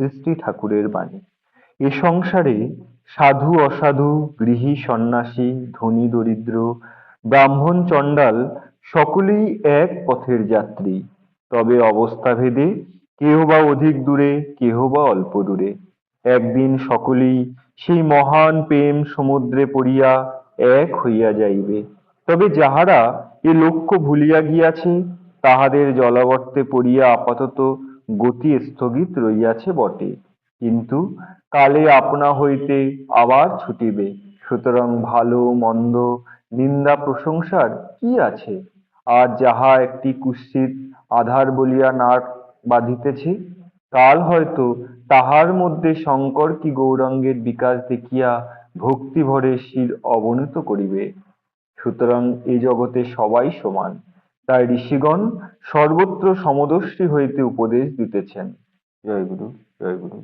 সৃষ্টি ঠাকুরের বাণী। এ সংসারে সাধু, অসাধু, গৃহী, সন্ন্যাসী, ধনী, দরিদ্র, ব্রাহ্মণ, চণ্ডাল সকলেই এক পথের যাত্রী। তবে অবস্থাভেদে কেহ বা অধিক দূরে, কেহ বা অল্প দূরে। একদিন সকলেই সেই মহান প্রেম সমুদ্রে পড়িয়া এক হইয়া যাইবে। তবে যাহারা এ লক্ষ্য ভুলিয়া গিয়াছে, তাহাদের জলাবর্তে পড়িয়া আপাতত গতি স্থগিত রহিয়াছে বটে। কিন্তু কালে আপনা হইতে আবার ছুটিবে। সুতরাং ভালো, মন্দ, নিন্দা, প্রশংসার কি আছে? আর যাহা একটি কুৎসিত আধার বলিয়া নাট বাঁধিতেছে, কাল হয়তো তাহার মধ্যে শঙ্কর কি গৌরাঙ্গের বিকাশ দেখিয়া ভক্তিভরে শির অবনত করিবে। সুতরাং এ জগতে সবাই সমান। তাই ঋষিগণ সর্বত্র সমদর্শী হইতে উপদেশ দিতেছেন। জয় গুরু জয় গুরু।